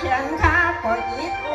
เขียงข้าปล่อยอีกโอ